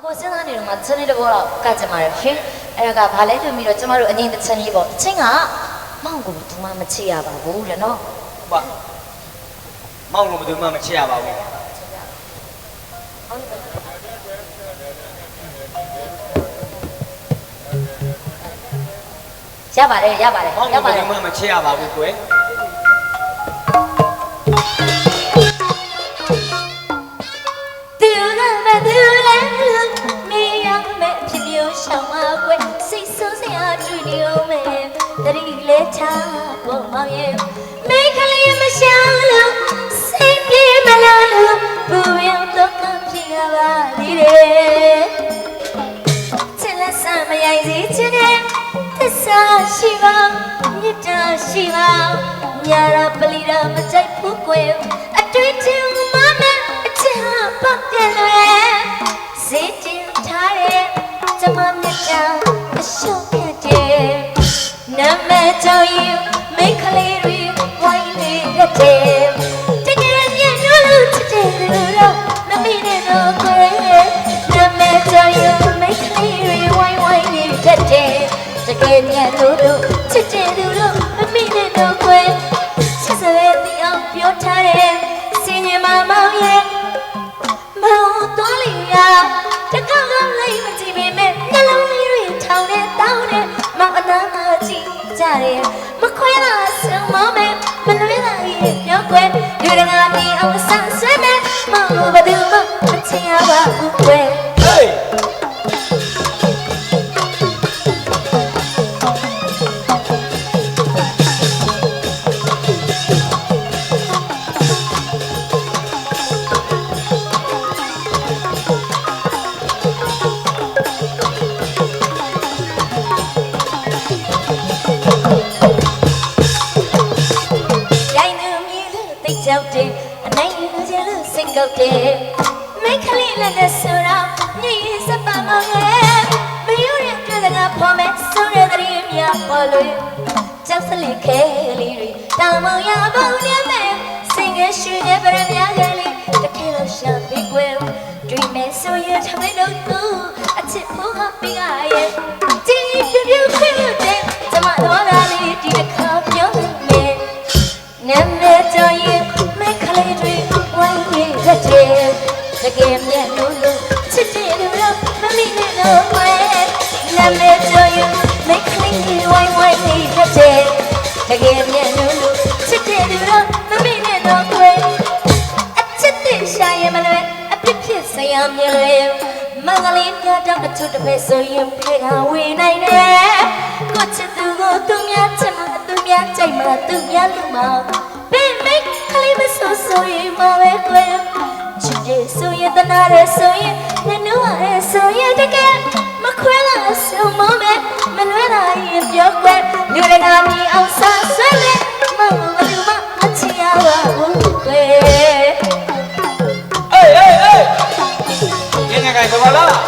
အခုစဉ်းစားနေတော့မှတစ်နေ့တစ်ဘောတော့ကကြမှာရရှင်အဲ့ဒါကဘာလဲဆိုပြီးတော့ကျမတို့အငိမ့်တစ်ချက်လေးပေါ့တစ်ချင်းကမောင်ကိုဘယ်သူမှမချစ်ရပါဘူးလေနော်ပါမောင်လို့ဘယ်သူမှမချစ်ရပါဘူးရပါတယ်ရပါတယ်မောင်ရလို့ဘပါယ်တသူယ်မှမချစ်ရပါဘူးကွယ် ချပေါ်မောင်ရဲ့မိတ်ကလေးမရှောင်းလို့စိတ်ပြေမလားလို့ဘူရောတော့ကဖြစ်ရပါသေးတယ်ချစ်လက်ဆံမရိုက်စေချင်တဲ့သစ္စာရှိပါမြတ်တာရှိပါညာရပလီရမကြိုက်ဘူးကွယ်အတွေ့အကြုံ နာမည် မခွဲလာစံမောင်မဲမလွဲလာရဲ့ပြောကွယ်လူတကာတီအောင်ဆန်းဆွဲမဲ့မောင်ဘ ပေါ်လို့ကြောက်စလိခဲလေးတွေတောင်မောင်ရပုံနဲ့မဲ့စင်ငယ်ရွှေနဲ့ဗရမ ्या ကလေးတကယ်လို့ရှာပြီးကွယ်တွေ့မဲ့ဆိုရထမင်းတို့သူအချစ်ဖို့ကပြီးရရဲ့ကြည်ပြပြခွင့်တဲ့ကျမတော်ကလေးဒီတစ်ခါပြောမယ်နာမည်ကြောင့်ရင်မိခလေးတွေဝိုင်းရတဲ့တကယ်မြတ်လို့လို့ချစ်တယ်လို့မမိနဲ့တော့ တကယ်မြတ်လို့လို့ချစ်တယ်လို့မမိနဲ့တော့ကွယ်အချစ်တဲ့ရှာရင်မလွယ်အပြစ်ဖြစ်စရာမြင်လွယ်မင်္ဂလေးပြတော့အထုတစ်ဖက်ဆိုရင်ဖေကဝေနိုင်တယ်ကိုချစ်သူကိုသူများချစ်မှသူများကြိုက်မှသူများလူမှဘယ်မိတ်ကလေးမဆိုဆိုရင်မပဲကွယ်ချစ်တယ်ဆိုရင်တနာတယ်ဆိုရင်နနူရဲဆိုရင်တကယ်မခွဲလာဆိုမမဲမလွဲလာရင်ပြော Coba.